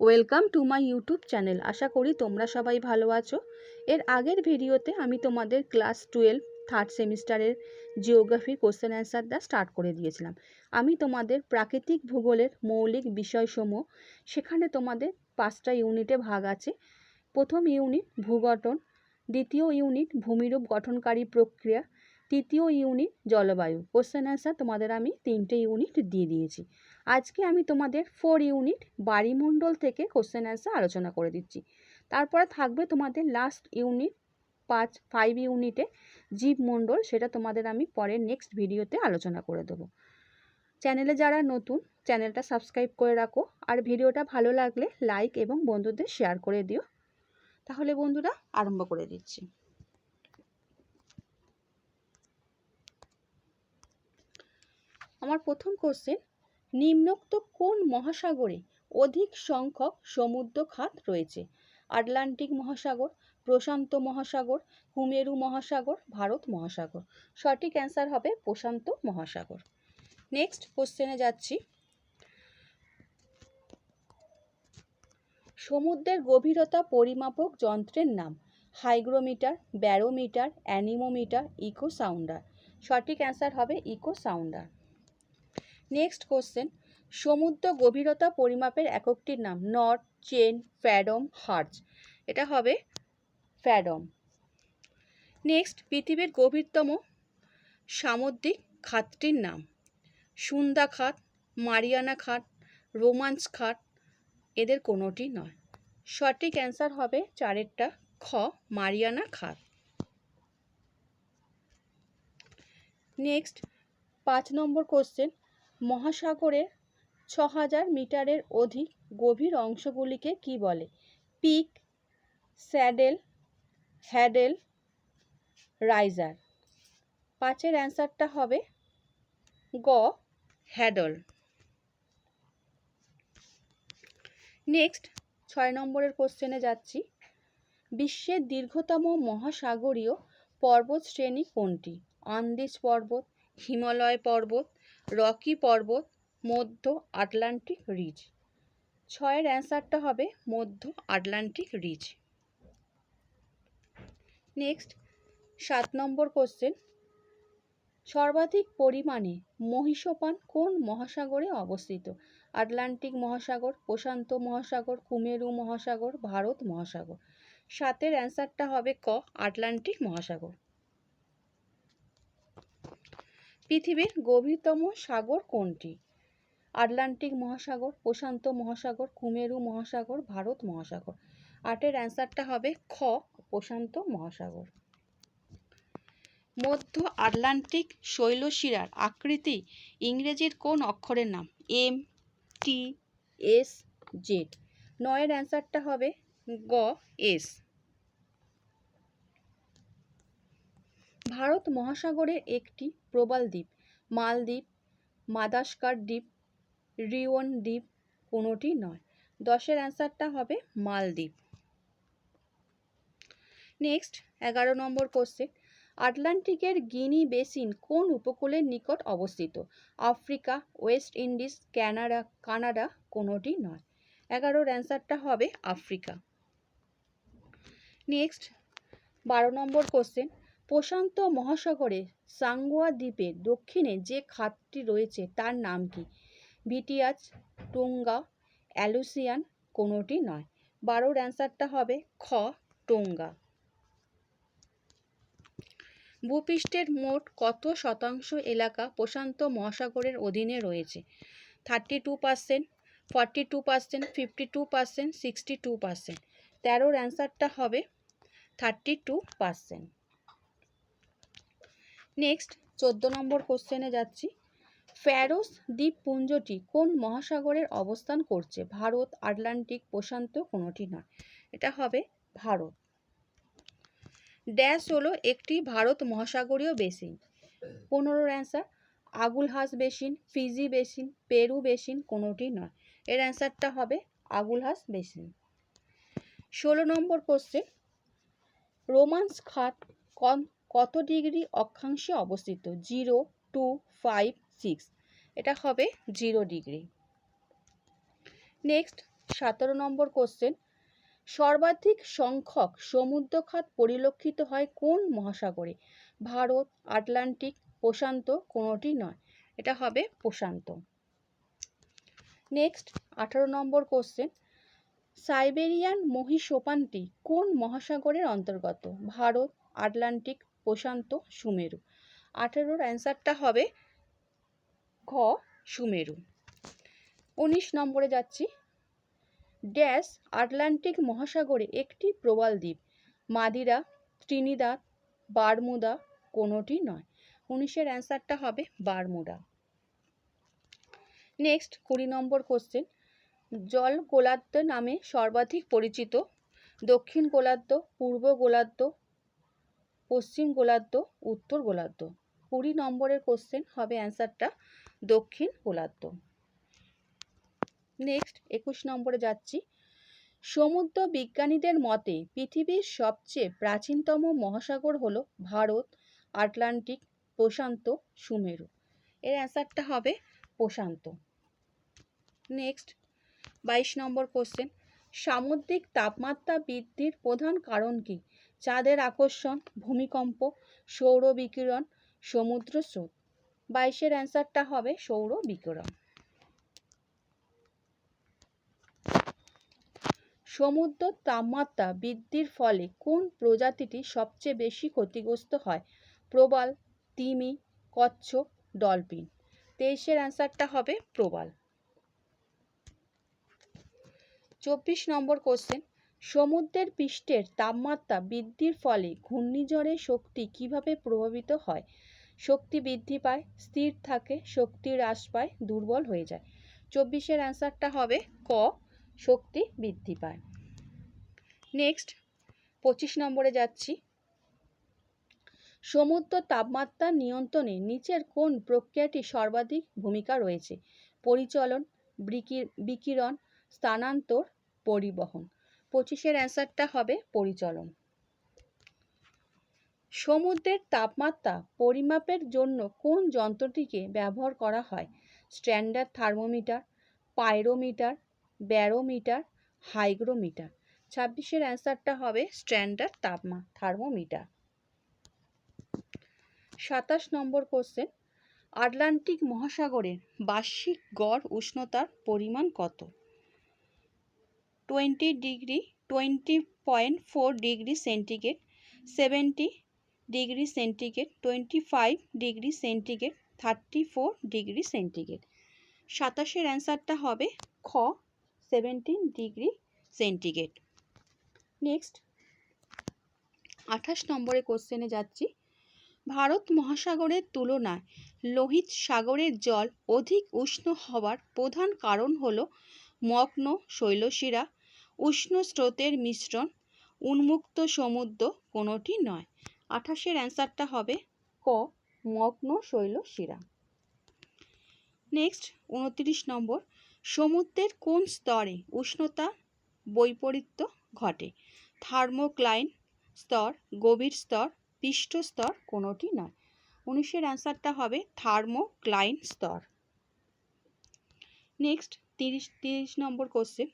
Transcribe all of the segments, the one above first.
Welcome to my YouTube channel. আশা করি তোমরা সবাই ভালো আছো। এর আগের ভিডিওতে আমি তোমাদের ক্লাস টুয়েলভ, থার্ড সেমিস্টারের জিওগ্রাফি কোশ্চেন অ্যান্সার দা স্টার্ট করে দিয়েছিলাম। আমি তোমাদের প্রাকৃতিক ভূগোলের মৌলিক বিষয়সমূহ, সেখানে তোমাদের পাঁচটা ইউনিটে ভাগ আছে। প্রথম ইউনিট ভূগঠন, দ্বিতীয় ইউনিট ভূমিরূপ গঠনকারী প্রক্রিয়া তৃতীয় ইউনিট জলবায়ু। কোশ্চেন অ্যান্সার তোমাদের আমি তিনটে ইউনিট দিয়ে দিয়েছি। আজকে আমি তোমাদের ফোর ইউনিট বাড়িমণ্ডল থেকে কোশ্চেন অ্যান্সার আলোচনা করে দিচ্ছি। তারপরে থাকবে তোমাদের লাস্ট ইউনিট পাঁচ ফাইভ ইউনিটে জীবমণ্ডল, সেটা তোমাদের আমি পরের নেক্সট ভিডিওতে আলোচনা করে দেবো। চ্যানেলে যারা নতুন চ্যানেলটা সাবস্ক্রাইব করে রাখো। আর ভিডিওটা ভালো লাগলে লাইক এবং বন্ধুদের শেয়ার করে দিও। তাহলে বন্ধুরা, আরম্ভ করে দিচ্ছি। আমার প্রথম কোশ্চেন নিম্নোক্ত কোন মহাসাগরে অধিক সংখ্যক সমুদ্র খাত রয়েছে? আটলান্টিক মহাসাগর, প্রশান্ত মহাসাগর কুমেরু মহাসাগর, ভারত মহাসাগর। সঠিক অ্যান্সার হবে প্রশান্ত মহাসাগর। নেক্সট কোশ্চেনে যাচ্ছি। সমুদ্রের গভীরতা পরিমাপক যন্ত্রের নাম, hygrometer, barometer, anemometer echo sounder সঠিক অ্যান্সার হবে ইকো সাউন্ডার নেক্সট কোশ্চেন সমুদ্র গভীরতা পরিমাপের এককটির নাম। নট চেন ফ্যাডম হার্জ এটা হবে ফ্যাডম নেক্সট পৃথিবীর গভীরতম সামুদ্রিক খাতটির নাম। সুন্দা খাত, মারিয়ানা খাত, রোমান্স খাত, এদের কোনোটি নয়। সঠিক অ্যান্সার হবে চারেরটা খ, মারিয়ানা খাত। নেক্সট পাঁচ নম্বর কোশ্চেন মহাসাগরের ছ হাজার মিটারের অধিক গভীর অংশগুলিকে কি বলে? পিক, স্যাডেল, হ্যাডেল, রাইজার। পাঁচের অ্যান্সারটা হবে গ, হ্যাডল। নেক্সট, ছয় নম্বরের কোশ্চেনে যাচ্ছি। বিশ্বের দীর্ঘতম মহাসাগরীয় পর্বত শ্রেণি কোনটি? আন্দিজ পর্বত, হিমালয় পর্বত রকি পর্বত, মধ্য আটলান্টিক রিজ। ছয়ের অ্যান্সারটা হবে মধ্য আটলান্টিক রিজ। নেক্সট, সাত নম্বর কোশ্চেন। সর্বাধিক পরিমাণে মহিষপান কোন মহাসাগরে অবস্থিত? আটলান্টিক মহাসাগর, প্রশান্ত মহাসাগর, কুমেরু মহাসাগর, ভারত মহাসাগর। সাতের অ্যান্সারটা হবে ক, আটলান্টিক মহাসাগর। পৃথিবীর গভীরতম সাগর কোনটি? আটলান্টিক মহাসাগর, প্রশান্ত মহাসাগর, কুমেরু মহাসাগর, ভারত মহাসাগর। আটের অ্যান্সারটা হবে খ, প্রশান্ত মহাসাগর। মধ্য আটলান্টিক শৈলশিরার আকৃতি ইংরেজির কোন অক্ষরের নাম? M, T, S, Z. নয়ের অ্যান্সারটা হবে গ, এস। ভারত মহাসাগরের একটি প্রবাল দ্বীপ। মালদ্বীপ, মাদাসকার দ্বীপ, রিওন দ্বীপ কোনোটি নয়। দশের অ্যান্সারটা হবে মালদ্বীপ। নেক্সট, এগারো নম্বর কোশ্চেন। আটলান্টিকের গিনি বেসিন কোন উপকূলের নিকট অবস্থিত? Africa, West Indies, Canada, Canada কোনোটি নয়। এগারোর অ্যান্সারটা হবে আফ্রিকা। নেক্সট, বারো নম্বর কোশ্চেন। প্রশান্ত মহাসাগরে সাঙ্গোয়া দ্বীপের দক্ষিণে যে খাতটি রয়েছে তার নাম কি? ভিটিয়াজ টোঙ্গা, অ্যালুসিয়ান কোনোটি নয়। বারোর অ্যান্সারটা হবে খ, টোঙ্গা। ভূপৃষ্ঠের মোট কত শতাংশ এলাকা প্রশান্ত মহাসাগরের অধীনে রয়েছে? Thirty two percent, forty two percent, fifty two percent, sixty two percent. তেরোর অ্যান্সারটা হবে থার্টি টু পার্সেন্ট। নেক্সট চোদ্দ নম্বর কোশ্চেনে যাচ্ছি। ফ্যারোস দ্বীপপুঞ্জটি কোন মহাসাগরের অবস্থান করছে? ভারত, আটলান্টিক, প্রশান্ত কোনোটি নয়। এটা হবে ভারত। ড্যাশ হলো একটি ভারত মহাসাগরীয় বেসিন পনেরোর answer Agulhas basin Fiji basin Peru basin কোনোটি নয়। এর অ্যান্সারটা হবে আগুলহাস বেসিন ষোলো নম্বর কোশ্চেন রোমান্স খাত কত ডিগ্রি অক্ষাংশে অবস্থিত? Zero, two, five, six. এটা হবে জিরো ডিগ্রি। নেক্সট, সতেরো নম্বর কোশ্চেন। সর্বাধিক সংখ্যক সমুদ্রখাত পরিলক্ষিত হয় কোন মহাসাগরে? ভারত, আটলান্টিক, প্রশান্ত কোনোটি নয়। এটা হবে প্রশান্ত। নেক্সট, আঠারো নম্বর কোশ্চেন। সাইবেরিয়ান মহিষোপানটি কোন মহাসাগরের অন্তর্গত? ভারত, আটলান্টিক প্রশান্ত সুমেরু। আঠেরোর অ্যান্সারটা হবে ঘ সুমেরু। উনিশ নম্বরে যাচ্ছি। ড্যাশ আটলান্টিক মহাসাগরে একটি প্রবাল দ্বীপ। মাদিরা, ত্রিনিদাদ, বারমুদা কোনোটি নয়। উনিশের অ্যান্সারটা হবে বারমুডা নেক্সট কুড়ি নম্বর কোশ্চেন। জল গোলার্ধ নামে সর্বাধিক পরিচিত। দক্ষিণ গোলার্ধ, পূর্ব গোলার্ধ পশ্চিম গোলার্ধ, উত্তর গোলার্ধ। কুড়ি নম্বরের কোশ্চেন হবে অ্যান্সারটা দক্ষিণ গোলার্ধ। নেক্সট একুশ নম্বরে যাচ্ছি। সমুদ্র বিজ্ঞানীদের মতে পৃথিবীর সবচেয়ে প্রাচীনতম মহাসাগর হলো ভারত, আটলান্টিক, প্রশান্ত, সুমেরু। এর অ্যান্সারটা হবে প্রশান্ত। নেক্সট বাইশ নম্বর কোশ্চেন সামুদ্রিক তাপমাত্রা বৃদ্ধির প্রধান কারণ কি? চাঁদের আকর্ষণ, ভূমিকম্প, সৌর বিকিরণ, সমুদ্র স্রোত। বাইশের অ্যান্সারটা হবে সৌর বিকিরণ। সমুদ্র তাপমাত্রা বৃদ্ধির ফলে কোন প্রজাতিটি সবচেয়ে বেশি ক্ষতিগ্রস্ত হয়? প্রবাল, তিমি, কচ্ছপ, ডলফিন। তেইশের অ্যান্সারটা হবে প্রবাল। চব্বিশ নম্বর কোশ্চেন সমুদ্রের পৃষ্ঠের তাপমাত্রা বৃদ্ধির ফলে ঘূর্ণিঝড়ের শক্তি কীভাবে প্রভাবিত হয়? শক্তি বৃদ্ধি পায়, স্থির থাকে, শক্তি হ্রাস পায়, দুর্বল হয়ে যায়। চব্বিশের অ্যান্সারটা হবে ক, শক্তি বৃদ্ধি পায়। নেক্সট, পঁচিশ নম্বরে যাচ্ছি। সমুদ্র তাপমাত্রা নিয়ন্ত্রণে নিচের কোন প্রক্রিয়াটি সর্বাধিক ভূমিকা রয়েছে? পরিচলন বিকিরণ, স্থানান্তর, পরিবহন। পঁচিশের অ্যান্সারটা হবে পরিচলন। সমুদ্রের তাপমাত্রা পরিমাপের জন্য কোন যন্ত্রটিকে ব্যবহার করা হয়? Standard thermometer, pyrometer, barometer, hygrometer. ছাব্বিশের অ্যান্সারটা হবে স্ট্যান্ডার্ড তাপমা, থার্মোমিটার। সাতাশ নম্বর কোশ্চেন, আটলান্টিক মহাসাগরের বার্ষিক গড় উষ্ণতার পরিমাণ কত? Twenty degree, twenty point four degree centigrade, seventy degree centigrade, twenty five degree centigrade, thirty four degree centigrade. সাতাশের অ্যান্সারটা হবে খ, সেভেন্টিন ডিগ্রি সেন্টিগ্রেড। নেক্সট। আঠাশ নম্বরে কোশ্চেনে যাচ্ছি। ভারত মহাসাগরের তুলনায় লোহিত সাগরের জল অধিক উষ্ণ হওয়ার প্রধান কারণ হল মগ্ন শৈলশিরা উষ্ণ স্রোতের মিশ্রণ, উন্মুক্ত সমুদ্র কোনোটি নয়। আঠাশের অ্যান্সারটা হবে ক, মগ্ন শৈলশিরা নেক্সট, উনত্রিশ নম্বর, সমুদ্রের কোন স্তরে উষ্ণতা, বৈপরীত্য ঘটে? থার্মোক্লাইন স্তর, গভীর স্তর, পৃষ্ঠ স্তর কোনোটি নয়। উনিশের অ্যান্সারটা হবে থার্মোক্লাইন স্তর। নেক্সট, তিরিশ তিরিশ নম্বর কোশ্চেন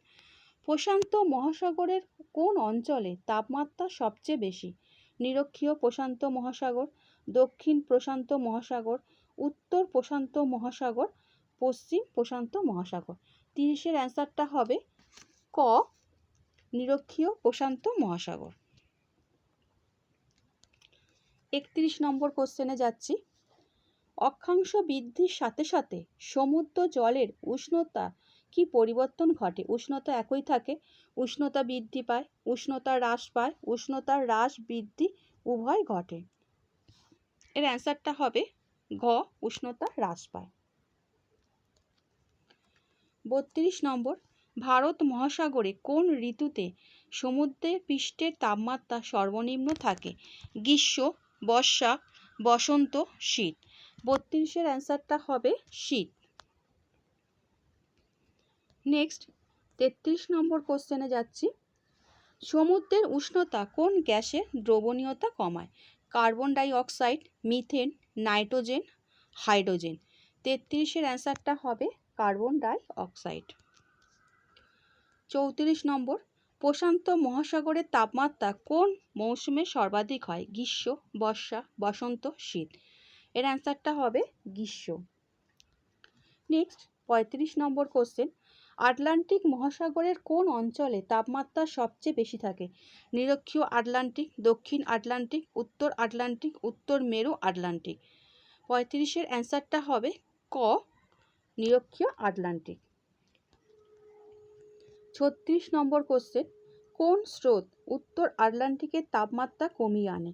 প্রশান্ত মহাসাগরের কোন অঞ্চলে তাপমাত্রা সবচেয়ে বেশি? নিরক্ষীয় প্রশান্ত মহাসাগর, দক্ষিণ প্রশান্ত মহাসাগর, উত্তর প্রশান্ত মহাসাগর, পশ্চিম প্রশান্ত মহাসাগর। তিরিশের অ্যান্সারটা হবে ক, নিরক্ষীয় প্রশান্ত মহাসাগর। একত্রিশ নম্বর কোশ্চেনে যাচ্ছি। অক্ষাংশ বৃদ্ধির সাথে সাথে সমুদ্র জলের উষ্ণতা কি পরিবর্তন ঘটে? উষ্ণতা একই থাকে, উষ্ণতা বৃদ্ধি পায়, উষ্ণতা হ্রাস পায় উষ্ণতার হ্রাস বৃদ্ধি উভয় ঘটে। এর অ্যান্সারটা হবে ঘ, উষ্ণতা হ্রাস পায়। বত্রিশ নম্বর, ভারত মহাসাগরে কোন ঋতুতে সমুদ্রের পৃষ্ঠের তাপমাত্রা সর্বনিম্ন থাকে? গ্রীষ্ম, বর্ষা, বসন্ত, শীত। বত্রিশের অ্যান্সারটা হবে শীত। নেক্সট তেত্রিশ নম্বর কোশ্চেনে যাচ্ছি। সমুদ্রের উষ্ণতা কোন গ্যাসের দ্রবণীয়তা কমায়? Carbon dioxide methane nitrogen hydrogen তেত্রিশের অ্যান্সারটা হবে কার্বন ডাই অক্সাইড চৌত্রিশ নম্বর, প্রশান্ত মহাসাগরের তাপমাত্রা কোন মৌসুমে সর্বাধিক হয়? গ্রীষ্ম, বর্ষা, বসন্ত, শীত। এর অ্যান্সারটা হবে গ্রীষ্ম। নেক্সট পঁয়ত্রিশ নম্বর কোশ্চেন আটলান্টিক মহাসাগরের কোন অঞ্চলে তাপমাত্রা সবচেয়ে বেশি থাকে? নিরক্ষীয় আটলান্টিক, দক্ষিণ আটলান্টিক, উত্তর আটলান্টিক, উত্তর মেরু আটলান্টিক। পঁয়ত্রিশের অ্যান্সারটা হবে ক, নিরক্ষীয় আটলান্টিক। ছত্রিশ নম্বর কোশ্চেন, কোন স্রোত উত্তর আটলান্টিকের তাপমাত্রা কমিয়ে আনে?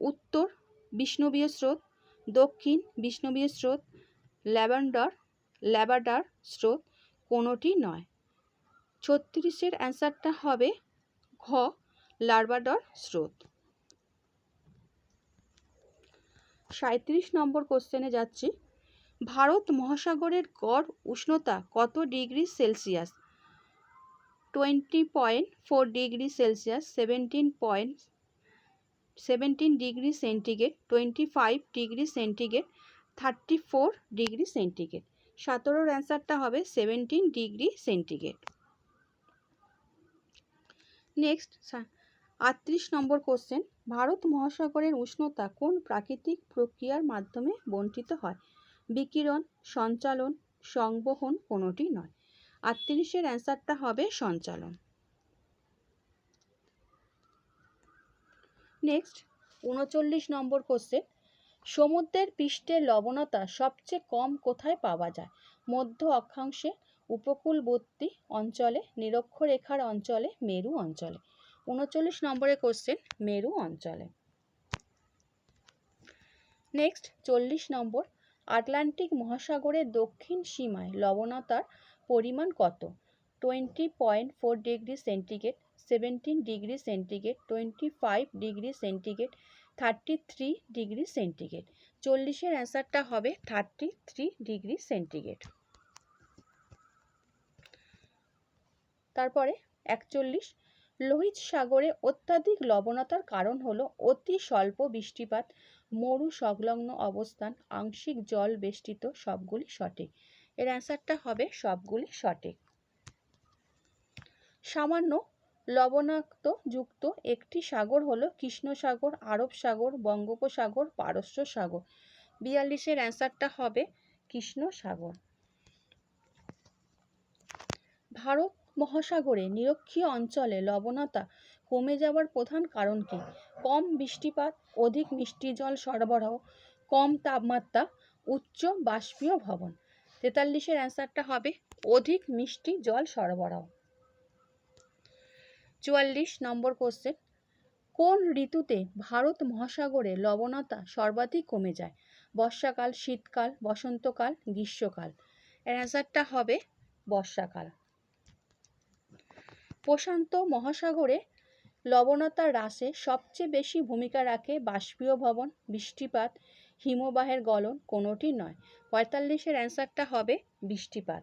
উত্তর বিষ্ণবীয় স্রোত, দক্ষিণ বিষ্ণবীয় স্রোত, ল্যাভেন্ডার ল্যাবাডার স্রোত কোনোটি নয়। ছত্রিশের অ্যান্সারটা হবে ঘ, লার্বাডর স্রোত। সাঁত্রিশ নম্বর কোশ্চেনে যাচ্ছি। ভারত মহাসাগরের গড় উষ্ণতা কত degree Celsius? Twenty point four degree Celsius, seventeen point, seventeen degree centigrade, twenty five degree centigrade, thirty four degree centigrade. সতেরোর অ্যান্সারটা হবে সেভেন্টিন ডিগ্রি সেন্টিগ্রেড। নেক্সট আটত্রিশ নম্বর কোশ্চেন, ভারত মহাসাগরের উষ্ণতা কোন প্রাকৃতিক প্রক্রিয়ার মাধ্যমে বণ্টিত হয়? বিকিরণ, সঞ্চালন, সংবহন কোনোটি নয়। আটত্রিশের অ্যান্সারটা হবে সঞ্চালন। নেক্সট, উনচল্লিশ নম্বর কোশ্চেন সমুদ্রের পৃষ্ঠের লবণতা সবচেয়ে কম কোথায় পাওয়া যায়? মধ্য অক্ষাংশে উপকূলবর্তী অঞ্চলে, নিরক্ষরেখার অঞ্চলে, মেরু অঞ্চলে। উনচল্লিশ নম্বরের কোশ্চেন মেরু অঞ্চলে। নেক্সট চল্লিশ নম্বর, আটলান্টিক মহাসাগরের দক্ষিণ সীমায় লবণতার পরিমাণ কত? Twenty point four degree centigrade, seventeen degree centigrade, twenty five degree centigrade thirty three degree centigrade চল্লিশের অ্যান্সারটা হবে থার্টি থ্রি ডিগ্রি সেন্টিগ্রেড তারপরে একচল্লিশ। লোহিত সাগরে অত্যাধিক লবণতার কারণ হলো অতি স্বল্প বৃষ্টিপাত, মরু সংলগ্ন অবস্থান, আংশিক জল বেষ্টিত সবগুলি সঠিক। এর অ্যান্সারটা হবে সবগুলি সঠিক। সামান্য লবণাক্ত যুক্ত একটি সাগর হলো কৃষ্ণ সাগর আরব সাগর, বঙ্গোপসাগর, পারস্য সাগর। বিয়াল্লিশের অ্যান্সারটা হবে কৃষ্ণ সাগর ভারত মহাসাগরে নিরক্ষীয় অঞ্চলে লবণতা কমে যাওয়ার প্রধান কারণ কি? কম বৃষ্টিপাত, অধিক মিষ্টি জল সরবরাহ, কম তাপমাত্রা, উচ্চ বাষ্পীয় ভবন। তেতাল্লিশের অ্যান্সারটা হবে অধিক মিষ্টি জল সরবরাহ। চুয়াল্লিশ নম্বর কোশ্চেন কোন ঋতুতে ভারত মহাসাগরে লবণতা সর্বাধিক কমে যায়? বর্ষাকাল, শীতকাল, বসন্তকাল, গ্রীষ্মকাল। অ্যান্সারটা হবে বর্ষাকাল। প্রশান্ত মহাসাগরে লবণতা হ্রাসে সবচেয়ে বেশি ভূমিকা রাখে বাষ্পীয় ভবন, বৃষ্টিপাত, হিমবাহের গলন, কোনোটি নয়। পঁয়তাল্লিশের অ্যান্সারটা হবে বৃষ্টিপাত।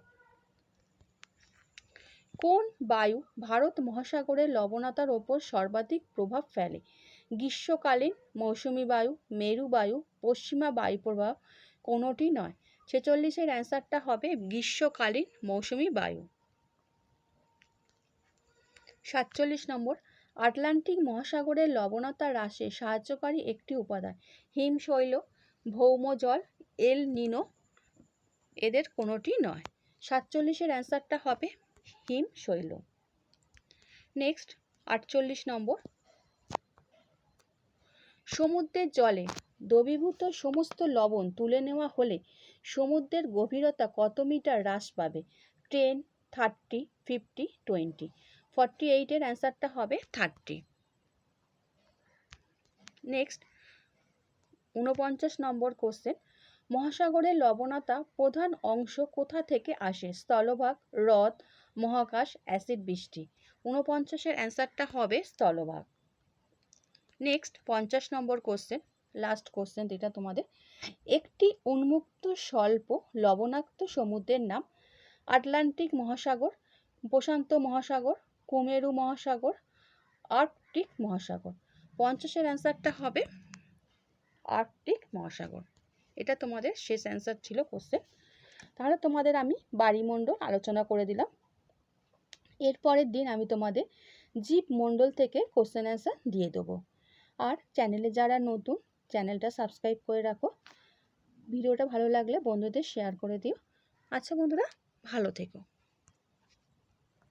কোন বায়ু ভারত মহাসাগরের লবণতার ওপর সর্বাধিক প্রভাব ফেলে? গ্রীষ্মকালীন মৌসুমি বায়ু, মেরু বায়ু, পশ্চিমা বায়ু বায়ুপ্রবাহ কোনোটি নয়। ছেচল্লিশের অ্যান্সারটা হবে গ্রীষ্মকালীন মৌসুমি বায়ু। সাতচল্লিশ নম্বর, আটলান্টিক মহাসাগরের লবণতা হ্রাসে সাহায্যকারী একটি উপাদান, হিমশৈল ভৌমজল এল নিনো, এদের কোনোটি নয়। সাতচল্লিশের অ্যান্সারটা হবে হিমশৈল নেক্সট আটচল্লিশ নম্বর। সমুদ্রের জলে দ্রবীভূত সমস্ত লবণ তুলে নেওয়া হলে সমুদ্রের গভীরতা কত মিটার হ্রাস পাবে? Ten thirty fifty twenty forty এইটের অ্যান্সারটা হবে থার্টি নেক্সট ঊনপঞ্চাশ নম্বর কোশ্চেন মহাসাগরের লবণতা প্রধান অংশ কোথা থেকে আসে? স্থলভাগ, হ্রদ মহাকাশ, অ্যাসিড, বৃষ্টি। ঊনপঞ্চাশের অ্যান্সারটা হবে স্থলভাগ। নেক্সট, পঞ্চাশ নম্বর কোশ্চেন লাস্ট কোশ্চেন যেটা তোমাদের। একটি উন্মুক্ত স্বল্প লবণাক্ত সমুদ্রের নাম আটলান্টিক মহাসাগর, প্রশান্ত মহাসাগর, কুমেরু মহাসাগর, আর্কটিক মহাসাগর। পঞ্চাশের অ্যান্সারটা হবে আর্কটিক মহাসাগর। এটা তোমাদের শেষ অ্যান্সার ছিল কোশ্চেন তাহলে তোমাদের আমি বাড়িমণ্ডল আলোচনা করে দিলাম। এর পরের দিন আমি তোমাদের জীব মণ্ডল থেকে কোশ্চেন অ্যান্সার দিয়ে দেবো। আর চ্যানেলে যারা নতুন চ্যানেলটা সাবস্ক্রাইব করে রাখো। ভিডিওটা ভালো লাগলে বন্ধুদের শেয়ার করে দিও। আচ্ছা বন্ধুরা, ভালো থেকো।